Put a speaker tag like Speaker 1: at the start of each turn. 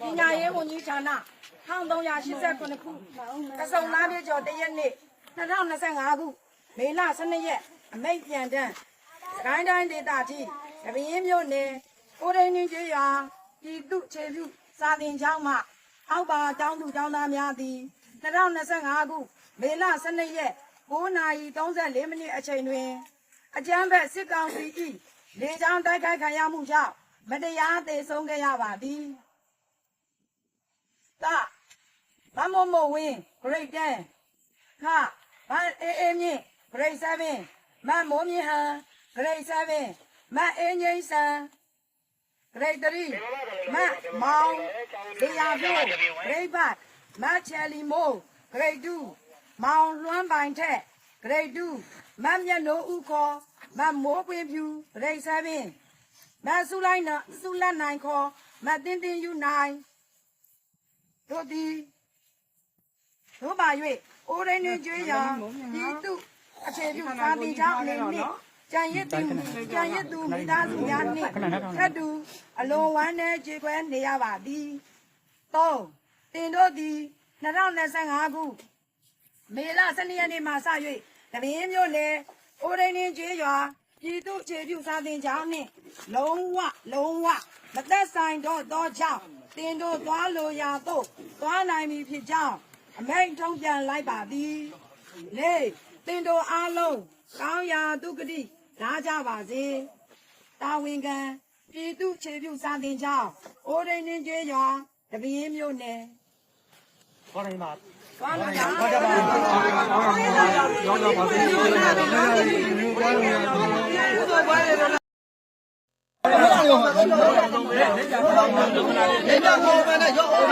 Speaker 1: ပညာရေးဝန်ကြီးဌာန1389ခုကစုံလားပြကျော်တရက်နေ့2025ခုမေလ12ရက်အမိတ်ပြန်တန်းစကိုင်းတိုင်းဒေသကြီးတပင်းမြို့နယ်ကိုရင်းနှင်းကျေးရွာပြည်သူ့ခြေပြုစာသင်ကျောင်းမှအောက်ပါကျောင်းသူကျောင်းသားများသည်2025ခုမေလ12ရက်9:34မိနစ်အချိန်တွင်အကြမ်းဖက်စစ်ကောင်စီ၏လေကြောင်းတိုက်ခိုက်ခံရမှုကြောင့်မတရားသေဆုံးခဲ့ရပါသည်။တာ မမမဝင်း grade 10ခမအေးအေးမြင့် grade 7မမိုးမြင့်ဟန် grade 7မအေးငိမ့်ဆန် grade 3မမောင်ဇေယျပြို grade 5မချယ်လီမိုး grade 2မောင်လွမ်းပိုင်ထက် grade 2မမျက်နှိုးဦးခေါ်မမိုးပွင့်ဖြူ grade 7မဆုလိုက်နဆုလက်နိုင်ခေါ်မတင်းတင်းယူနိုင်တို့သည်တို့ပါ၍ အိုးရင်းနှင်းကျွေးရာဤသူအခြေပြုသာတိကြောင့်အနေနှင့်ကြံရစ်သူကြံရစ်သူမိသားစုများနှင့်ထပ်တူအလွန်ဝမ်းနည်းကြေကွဲနေရပါသည်၃တင်တို့သည်2025ခုမေလ12ရက်နေ့မှစ၍တပင်းမြို့နယ်အိုရင်းင်းကျေးရွာပြည်သူ့ခြေပြုစာသင်ကျောင်းနှင့်လုံးဝလုံးဝမသက်ဆိုင်တော့သောကြောင့်တင်တို့သွားလိုရာသို့သွားနိုင်ပြီဖြစ်ကြောင်း အမိန့်ထုံးပြန်လိုက်ပါသည်လေတင်တို့အားလုံးကောင်းရာဒုက္ခတိလာကြပါစေတာဝန်ခံပြည်သူ့ခြေပြုစာသင်ကျောင်းအိုရင်းင်းကျေးရွာတပင်းမြို့နယ်
Speaker 2: ခေါ်နေပါ
Speaker 1: သွားလို့ရ
Speaker 2: မင်းဆောင်ရှုံးလိုက်အောင်တော့မင်းဆောင်ရှုံးလိုက်အောင်
Speaker 3: ခေးအပြုတ်
Speaker 2: ဟေးလာဟေးဟေးလာဟေးလာဟောတယ်ကွာဒါလည်းလိုက်